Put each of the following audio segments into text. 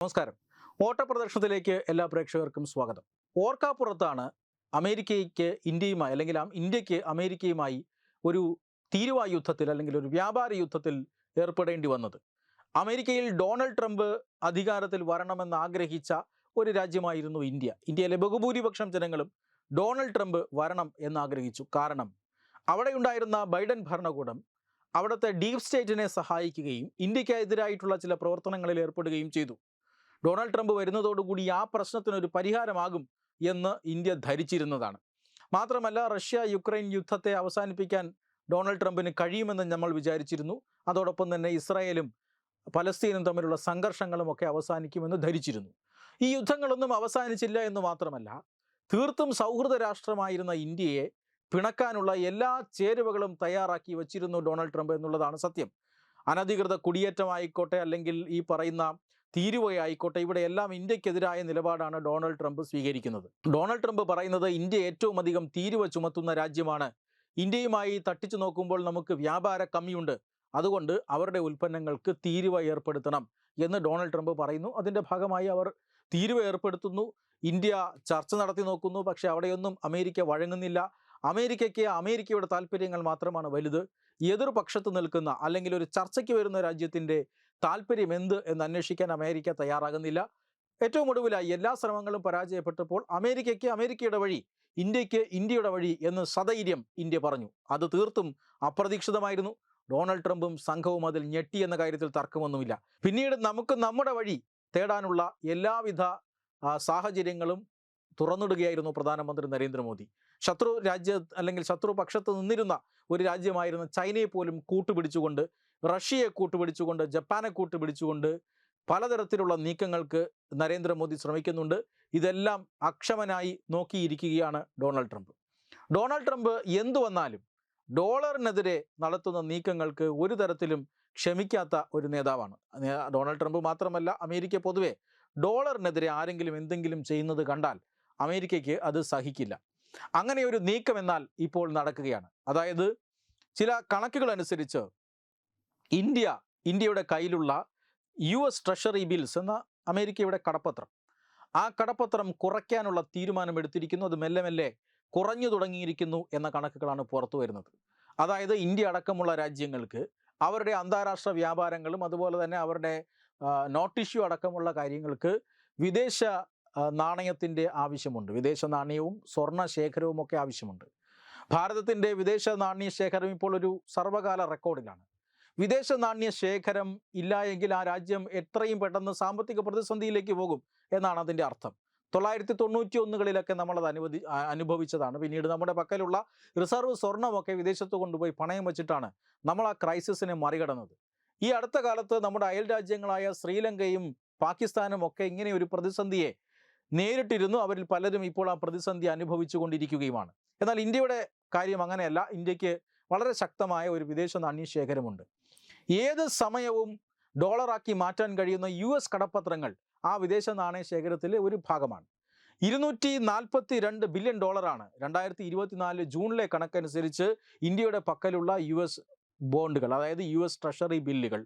നമസ്കാരം. ഓട്ടപ്രദർശനത്തിലേക്ക് എല്ലാ പ്രേക്ഷകർക്കും സ്വാഗതം. ഓർക്കാപ്പുറത്താണ് അമേരിക്കയ്ക്ക് ഇന്ത്യയുമായി അല്ലെങ്കിൽ ഇന്ത്യയ്ക്ക് അമേരിക്കയുമായി ഒരു തീരുവ യുദ്ധത്തിൽ അല്ലെങ്കിൽ ഒരു വ്യാപാര യുദ്ധത്തിൽ ഏർപ്പെടേണ്ടി വന്നത്. അമേരിക്കയിൽ ഡൊണാൾഡ് ട്രംപ് അധികാരത്തിൽ വരണമെന്ന് ആഗ്രഹിച്ച ഒരു രാജ്യമായിരുന്നു ഇന്ത്യ. ഇന്ത്യയിലെ ബഹുഭൂരിപക്ഷം ജനങ്ങളും ഡൊണാൾഡ് ട്രംപ് വരണം എന്നാഗ്രഹിച്ചു. കാരണം അവിടെയുണ്ടായിരുന്ന ബൈഡൻ ഭരണകൂടം അവിടുത്തെ ഡീപ് സ്റ്റേറ്റിനെ സഹായിക്കുകയും ഇന്ത്യക്കെതിരായിട്ടുള്ള ചില പ്രവർത്തനങ്ങളിൽ ഏർപ്പെടുകയും ചെയ്തു. ഡൊണാൾഡ് ട്രംപ് വരുന്നതോടുകൂടി ആ പ്രശ്നത്തിനൊരു പരിഹാരമാകും എന്ന് ഇന്ത്യ ധരിച്ചിരുന്നതാണ്. മാത്രമല്ല റഷ്യ യുക്രൈൻ യുദ്ധത്തെ അവസാനിപ്പിക്കാൻ ഡൊണാൾഡ് ട്രംപിന് കഴിയുമെന്ന് നമ്മൾ വിചാരിച്ചിരുന്നു. അതോടൊപ്പം തന്നെ ഇസ്രായേലും പലസ്തീനും തമ്മിലുള്ള സംഘർഷങ്ങളും ഒക്കെ അവസാനിക്കുമെന്ന് ധരിച്ചിരുന്നു. ഈ യുദ്ധങ്ങളൊന്നും അവസാനിച്ചില്ല എന്ന് മാത്രമല്ല തീർത്തും സൗഹൃദ രാഷ്ട്രമായിരുന്ന ഇന്ത്യയെ പിണക്കാനുള്ള എല്ലാ ചേരുവകളും തയ്യാറാക്കി വച്ചിരുന്നു ഡൊണാൾഡ് ട്രംപ് എന്നുള്ളതാണ് സത്യം. അനധികൃത കുടിയേറ്റമായിക്കോട്ടെ അല്ലെങ്കിൽ ഈ പറയുന്ന തീരുവയായിക്കോട്ടെ. ഇവിടെ എല്ലാം ഇന്ത്യക്കെതിരായ നിലപാടാണ് ഡൊണാൾഡ് ട്രംപ് സ്വീകരിക്കുന്നത്. ഡൊണാൾഡ് ട്രംപ് പറയുന്നത് ഇന്ത്യ ഏറ്റവും അധികം തീരുവ ചുമത്തുന്ന രാജ്യമാണ്. ഇന്ത്യയുമായി തട്ടിച്ചു നോക്കുമ്പോൾ നമുക്ക് വ്യാപാര കമ്മിയുണ്ട്. അതുകൊണ്ട് അവരുടെ ഉൽപ്പന്നങ്ങൾക്ക് തീരുവ ഏർപ്പെടുത്തണം എന്ന് ഡൊണാൾഡ് ട്രംപ് പറയുന്നു. അതിന്റെ ഭാഗമായി അവർ തീരുവ ഏർപ്പെടുത്തുന്നു. ഇന്ത്യ ചർച്ച നടത്തി നോക്കുന്നു. പക്ഷേ അവിടെയൊന്നും അമേരിക്ക വഴങ്ങുന്നില്ല. അമേരിക്കയ്ക്ക് അമേരിക്കയുടെ താല്പര്യങ്ങൾ മാത്രമാണ് വലുത്. എതിർപക്ഷത്ത് നിൽക്കുന്ന അല്ലെങ്കിൽ ഒരു ചർച്ചയ്ക്ക് വരുന്ന രാജ്യത്തിന്റെ താല്പര്യം എന്ത് എന്ന് അന്വേഷിക്കാൻ അമേരിക്ക തയ്യാറാകുന്നില്ല. ഏറ്റവും ഒടുവിലായി എല്ലാ ശ്രമങ്ങളും പരാജയപ്പെട്ടപ്പോൾ അമേരിക്കയ്ക്ക് അമേരിക്കയുടെ വഴി ഇന്ത്യയ്ക്ക് ഇന്ത്യയുടെ വഴി എന്ന് സധൈര്യം ഇന്ത്യ പറഞ്ഞു. അത് തീർത്തും അപ്രതീക്ഷിതമായിരുന്നു. ഡൊണാൾഡ് ട്രംപും സംഘവും അതിൽ ഞെട്ടി എന്ന കാര്യത്തിൽ തർക്കമൊന്നുമില്ല. പിന്നീട് നമുക്ക് നമ്മുടെ വഴി തേടാനുള്ള എല്ലാവിധ സാഹചര്യങ്ങളും തുറന്നിടുകയായിരുന്നു പ്രധാനമന്ത്രി നരേന്ദ്രമോദി. ശത്രു രാജ്യ അല്ലെങ്കിൽ ശത്രു പക്ഷത്ത് നിന്നിരുന്ന ഒരു രാജ്യമായിരുന്ന ചൈനയെ പോലും കൂട്ടുപിടിച്ചുകൊണ്ട് റഷ്യയെ കൂട്ടുപിടിച്ചുകൊണ്ട് ജപ്പാനെ കൂട്ടുപിടിച്ചുകൊണ്ട് പലതരത്തിലുള്ള നീക്കങ്ങൾക്ക് നരേന്ദ്രമോദി ശ്രമിക്കുന്നുണ്ട്. ഇതെല്ലാം അക്ഷമനായി നോക്കിയിരിക്കുകയാണ് ഡൊണാൾഡ് ട്രംപ്. ഡൊണാൾഡ് ട്രംപ് എന്തു വന്നാലും ഡോളറിനെതിരെ നടത്തുന്ന നീക്കങ്ങൾക്ക് ഒരു തരത്തിലും ക്ഷമിക്കാത്ത ഒരു നേതാവാണ്. ഡൊണാൾഡ് ട്രംപ് മാത്രമല്ല അമേരിക്ക പൊതുവെ ഡോളറിനെതിരെ ആരെങ്കിലും എന്തെങ്കിലും ചെയ്യുന്നത് കണ്ടാൽ അമേരിക്കയ്ക്ക് അത് സഹിക്കില്ല. അങ്ങനെ ഒരു നീക്കം എന്നാൽ ഇപ്പോൾ നടക്കുകയാണ്. അതായത് ചില കണക്കുകൾ അനുസരിച്ച് ഇന്ത്യ ഇന്ത്യയുടെ കയ്യിലുള്ള യു എസ് ട്രഷറി ബിൽസ് എന്ന അമേരിക്കയുടെ കടപ്പത്രം. ആ കടപ്പത്രം കുറയ്ക്കാനുള്ള തീരുമാനം എടുത്തിരിക്കുന്നു അത് മെല്ലെ മെല്ലെ കുറഞ്ഞു തുടങ്ങിയിരിക്കുന്നു എന്ന കണക്കുകളാണ് പുറത്തു വരുന്നത്. അതായത് ഇന്ത്യ അടക്കമുള്ള രാജ്യങ്ങൾക്ക് അവരുടെ അന്താരാഷ്ട്ര വ്യാപാരങ്ങളും അതുപോലെ തന്നെ അവരുടെ നോട്ട് ഇഷ്യൂ അടക്കമുള്ള കാര്യങ്ങൾക്ക് വിദേശ നാണയത്തിന്റെ ആവശ്യമുണ്ട്. വിദേശ നാണയവും സ്വർണ ശേഖരവും ഒക്കെ ആവശ്യമുണ്ട്. ഭാരതത്തിന്റെ വിദേശ നാണ്യ ശേഖരം ഇപ്പോൾ ഒരു സർവകാല റെക്കോർഡിലാണ്. വിദേശ നാണ്യ ശേഖരം ഇല്ല എങ്കിൽ ആ രാജ്യം എത്രയും പെട്ടെന്ന് സാമ്പത്തിക പ്രതിസന്ധിയിലേക്ക് പോകും എന്നാണ് അതിന്റെ അർത്ഥം. തൊള്ളായിരത്തി തൊണ്ണൂറ്റി ഒന്നുകളിലൊക്കെ നമ്മളത് അനുവദി അനുഭവിച്ചതാണ്. പിന്നീട് നമ്മുടെ പക്കലുള്ള റിസർവ് സ്വർണമൊക്കെ വിദേശത്ത് കൊണ്ടുപോയി പണയം വെച്ചിട്ടാണ് നമ്മൾ ആ ക്രൈസിസിനെ മറികടന്നത്. ഈ അടുത്ത കാലത്ത് നമ്മുടെ അയൽ രാജ്യങ്ങളായ ശ്രീലങ്കയും പാകിസ്ഥാനും ഒക്കെ ഇങ്ങനെ ഒരു പ്രതിസന്ധിയെ നേരിട്ടിരുന്നു. അവരിൽ പലരും ഇപ്പോൾ ആ പ്രതിസന്ധി അനുഭവിച്ചുകൊണ്ടിരിക്കുകയുമാണ്. എന്നാൽ ഇന്ത്യയുടെ കാര്യം അങ്ങനെയല്ല. ഇന്ത്യയ്ക്ക് വളരെ ശക്തമായ ഒരു വിദേശ നാണ്യ ശേഖരമുണ്ട് ഏത് സമയവും ഡോളറാക്കി മാറ്റാൻ കഴിയുന്ന യു എസ് കടപ്പത്രങ്ങൾ ആ വിദേശ നാണയ ശേഖരത്തിലെ ഒരു ഭാഗമാണ്. ഇരുന്നൂറ്റി നാൽപ്പത്തി രണ്ട് ബില്യൺ ഡോളറാണ് രണ്ടായിരത്തി ഇരുപത്തിനാല് ജൂണിലെ കണക്കനുസരിച്ച് ഇന്ത്യയുടെ പക്കലുള്ള യു എസ് ബോണ്ടുകൾ അതായത് യു എസ് ട്രഷറി ബില്ലുകൾ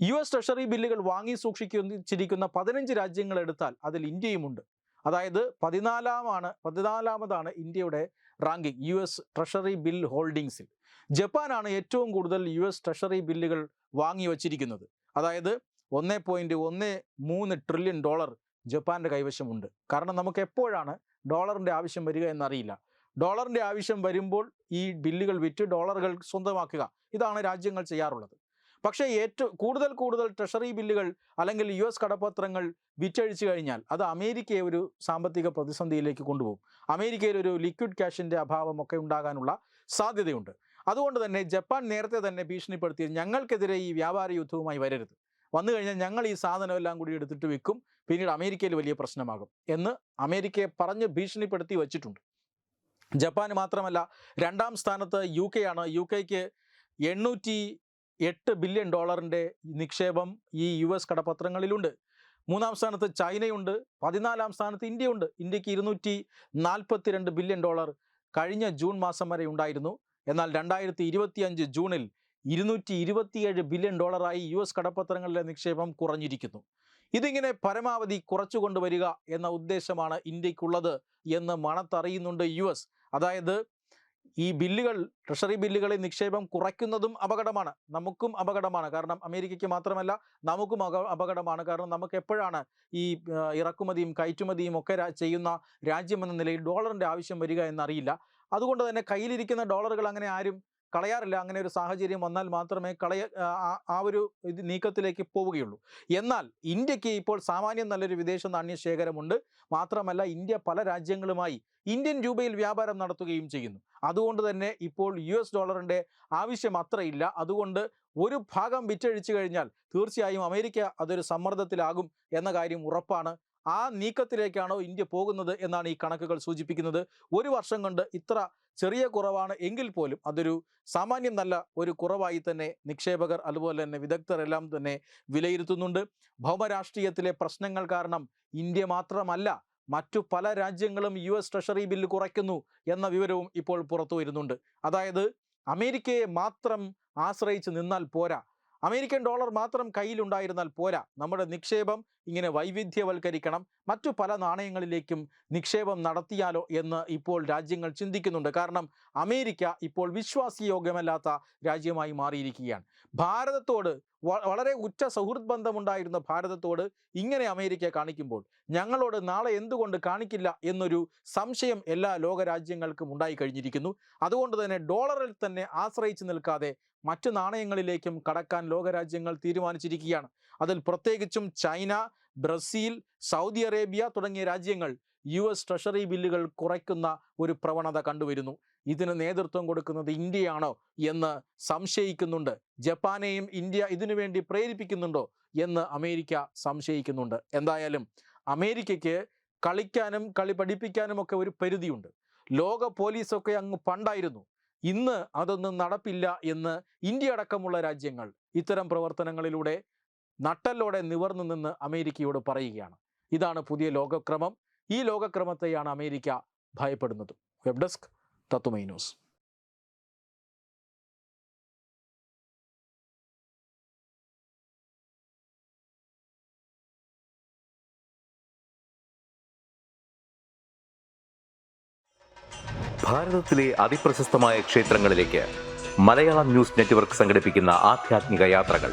യു എസ് ട്രഷറി ബില്ലുകൾ വാങ്ങി സൂക്ഷിക്കുന്ന പതിനഞ്ച് രാജ്യങ്ങൾ എടുത്താൽ അതിൽ ഇന്ത്യയുമുണ്ട്. അതായത് പതിനാലാമാണ് പതിനാലാമതാണ് ഇന്ത്യയുടെ ranking U S treasury bill ഹോൾഡിങ്സിൽ ജപ്പാനാണ് ഏറ്റവും കൂടുതൽ യു എസ് ട്രഷറി ബില്ലുകൾ വാങ്ങി വച്ചിരിക്കുന്നത്. അതായത് ഒന്ന് പോയിന്റ് ഒന്ന് മൂന്ന് ട്രില്യൺ ഡോളർ ജപ്പാന്റെ കൈവശമുണ്ട്. കാരണം നമുക്ക് എപ്പോഴാണ് ഡോളറിന്റെ ആവശ്യം വരിക എന്നറിയില്ല. ഡോളറിന്റെ ആവശ്യം വരുമ്പോൾ ഈ ബില്ലുകൾ വിറ്റ് ഡോളറുകൾ സ്വന്തമാക്കുക. ഇതാണ് രാജ്യങ്ങൾ ചെയ്യാറുള്ളത്. പക്ഷേ ഏറ്റവും കൂടുതൽ കൂടുതൽ ട്രഷറി ബില്ലുകൾ അല്ലെങ്കിൽ യു എസ് കടപ്പത്രങ്ങൾ വിറ്റഴിച്ചു കഴിഞ്ഞാൽ അത് അമേരിക്കയെ ഒരു സാമ്പത്തിക പ്രതിസന്ധിയിലേക്ക് കൊണ്ടുപോകും. അമേരിക്കയിൽ ഒരു ലിക്വിഡ് ക്യാഷിന്റെ അഭാവമൊക്കെ ഉണ്ടാകാനുള്ള സാധ്യതയുണ്ട്. അതുകൊണ്ട് തന്നെ ജപ്പാൻ നേരത്തെ തന്നെ ഭീഷണിപ്പെടുത്തി ഞങ്ങൾക്കെതിരെ ഈ വ്യാപാര യുദ്ധവുമായി വരരുത്. വന്നു കഴിഞ്ഞാൽ ഞങ്ങൾ ഈ സാധനം എല്ലാം കൂടി എടുത്തിട്ട് വെക്കും പിന്നീട് അമേരിക്കയിൽ വലിയ പ്രശ്നമാകും എന്ന് അമേരിക്കയെ പറഞ്ഞ് ഭീഷണിപ്പെടുത്തി വച്ചിട്ടുണ്ട്. ജപ്പാന് മാത്രമല്ല രണ്ടാം സ്ഥാനത്ത് യു കെ ആണ്. യു കെക്ക് എണ്ണൂറ്റി എട്ട് ബില്യൺ ഡോളറിന്റെ നിക്ഷേപം ഈ യു എസ് കടപ്പത്രങ്ങളിലുണ്ട്. മൂന്നാം സ്ഥാനത്ത് ചൈനയുണ്ട്. പതിനാലാം സ്ഥാനത്ത് ഇന്ത്യയുണ്ട്. ഇന്ത്യയ്ക്ക് ഇരുന്നൂറ്റി നാൽപ്പത്തിരണ്ട് ബില്യൺ ഡോളർ കഴിഞ്ഞ ജൂൺ മാസം വരെ ഉണ്ടായിരുന്നു. എന്നാൽ രണ്ടായിരത്തി ഇരുപത്തിയഞ്ച് ജൂണിൽ ഇരുന്നൂറ്റി ഇരുപത്തിയേഴ് ബില്യൺ ഡോളറായി യു എസ് കടപ്പത്രങ്ങളിലെ നിക്ഷേപം കുറഞ്ഞിരിക്കുന്നു. ഇതിങ്ങനെ പരമാവധി കുറച്ചു കൊണ്ടുവരിക എന്ന ഉദ്ദേശമാണ് ഇന്ത്യക്കുള്ളത് എന്ന് മണത്തറിയുന്നുണ്ട് യു എസ്. അതായത് ഈ ബില്ലുകൾ ട്രഷറി ബില്ലുകളിൽ നിക്ഷേപം കുറയ്ക്കുന്നതും അപകടമാണ്. നമുക്കും അപകടമാണ്. കാരണം അമേരിക്കയ്ക്ക് മാത്രമല്ല നമുക്കും അപകടമാണ്. കാരണം നമുക്ക് എപ്പോഴാണ് ഈ ഇറക്കുമതിയും കയറ്റുമതിയും ഒക്കെ ചെയ്യുന്ന രാജ്യമെന്ന നിലയിൽ ഡോളറിന്റെ ആവശ്യം വരിക എന്നറിയില്ല. അതുകൊണ്ട് തന്നെ കയ്യിലിരിക്കുന്ന ഡോളറുകൾ അങ്ങനെ ആരും കളയാറില്ല. അങ്ങനെ ഒരു സാഹചര്യം വന്നാൽ മാത്രമേ കളയ ആ, ഒരു ഇത് നീക്കത്തിലേക്ക് പോവുകയുള്ളൂ. എന്നാൽ ഇന്ത്യയ്ക്ക് ഇപ്പോൾ സാമാന്യം നല്ലൊരു വിദേശ നാണ്യ ശേഖരമുണ്ട് മാത്രമല്ല ഇന്ത്യ പല രാജ്യങ്ങളുമായി ഇന്ത്യൻ രൂപയിൽ വ്യാപാരം നടത്തുകയും ചെയ്യുന്നു. അതുകൊണ്ട് തന്നെ ഇപ്പോൾ യു എസ് ഡോളറിന്റെ ആവശ്യം അത്രയില്ല. അതുകൊണ്ട് ഒരു ഭാഗം വിറ്റഴിച്ചു കഴിഞ്ഞാൽ തീർച്ചയായും അമേരിക്ക അതൊരു സമ്മർദ്ദത്തിലാകും എന്ന കാര്യം ഉറപ്പാണ്. ആ നീക്കത്തിലേക്കാണോ ഇന്ത്യ പോകുന്നത് എന്നാണ് ഈ കണക്കുകൾ സൂചിപ്പിക്കുന്നത്. ഒരു വർഷം കൊണ്ട് ഇത്ര ചെറിയ കുറവാണ് എങ്കിൽ പോലും അതൊരു സാമാന്യം നല്ല ഒരു കുറവായി തന്നെ നിക്ഷേപകർ അതുപോലെ തന്നെ വിദഗ്ധർ എല്ലാം തന്നെ വിലയിരുത്തുന്നുണ്ട്. ഭൗമരാഷ്ട്രീയത്തിലെ പ്രശ്നങ്ങൾ കാരണം ഇന്ത്യ മാത്രമല്ല മറ്റു പല രാജ്യങ്ങളും യു എസ് ട്രഷറി ബില്ല് കുറയ്ക്കുന്നു എന്ന വിവരവും ഇപ്പോൾ പുറത്തു വരുന്നുണ്ട്. അതായത് അമേരിക്കയെ മാത്രം ആശ്രയിച്ച് നിന്നാൽ പോരാ. അമേരിക്കൻ ഡോളർ മാത്രം കയ്യിലുണ്ടായിരുന്നാൽ പോരാ. നമ്മുടെ നിക്ഷേപം ഇങ്ങനെ വൈവിധ്യവൽക്കരിക്കണം. മറ്റു പല നാണയങ്ങളിലേക്കും നിക്ഷേപം നടത്തിയാലോ എന്ന് ഇപ്പോൾ രാജ്യങ്ങൾ ചിന്തിക്കുന്നുണ്ട്. കാരണം അമേരിക്ക ഇപ്പോൾ വിശ്വാസയോഗ്യമല്ലാത്ത രാജ്യമായി മാറിയിരിക്കുകയാണ്. ഭാരതത്തോട് വളരെ ഉറ്റ സുഹൃത്ത് ബന്ധമുണ്ടായിരുന്ന ഭാരതത്തോട് ഇങ്ങനെ അമേരിക്ക കാണിക്കുമ്പോൾ ഞങ്ങളോട് നാളെ എന്തുകൊണ്ട് കാണിക്കില്ല എന്നൊരു സംശയം എല്ലാ ലോകരാജ്യങ്ങൾക്കും ഉണ്ടായി കഴിഞ്ഞിരിക്കുന്നു. അതുകൊണ്ട് തന്നെ ഡോളറിൽ തന്നെ ആശ്രയിച്ചു നിൽക്കാതെ മറ്റു നാണയങ്ങളിലേക്കും കടക്കാൻ ലോകരാജ്യങ്ങൾ തീരുമാനിച്ചിരിക്കുകയാണ്. അതിൽ പ്രത്യേകിച്ചും ചൈന ബ്രസീൽ സൗദി അറേബ്യ തുടങ്ങിയ രാജ്യങ്ങൾ യു എസ് ട്രഷറി ബില്ലുകൾ കുറയ്ക്കുന്ന ഒരു പ്രവണത കണ്ടുവരുന്നു. ഇതിന് നേതൃത്വം കൊടുക്കുന്നത് ഇന്ത്യയാണോ എന്ന് സംശയിക്കുന്നുണ്ട്. ജപ്പാനെയും ഇന്ത്യ ഇതിനുവേണ്ടി പ്രേരിപ്പിക്കുന്നുണ്ടോ എന്ന് അമേരിക്ക സംശയിക്കുന്നുണ്ട്. എന്തായാലും അമേരിക്കയ്ക്ക് കളിക്കാനും കളി പഠിപ്പിക്കാനും ഒക്കെ ഒരു പരിധിയുണ്ട്. ലോക പോലീസൊക്കെ അങ്ങ് പണ്ടായിരുന്നു. ഇന്ന് അതൊന്നും നടപ്പില്ല എന്ന് ഇന്ത്യ അടക്കമുള്ള രാജ്യങ്ങൾ ഇത്തരം പ്രവർത്തനങ്ങളിലൂടെ നട്ടല്ലോടെ നിവർന്നു നിന്ന് അമേരിക്കയോട് പറയുകയാണ്. ഇതാണ് പുതിയ ലോകക്രമം. ഈ ലോകക്രമത്തെയാണ് അമേരിക്ക ഭയപ്പെടുന്നത്. വെബ് ഡെസ്ക് തത്തുമൈ ന്യൂസ് ഭാരതത്തിലെ ക്ഷേത്രങ്ങളിലേക്ക് മലയാളം ന്യൂസ് നെറ്റ്വർക്ക് സംഘടിപ്പിക്കുന്ന യാത്രകൾ.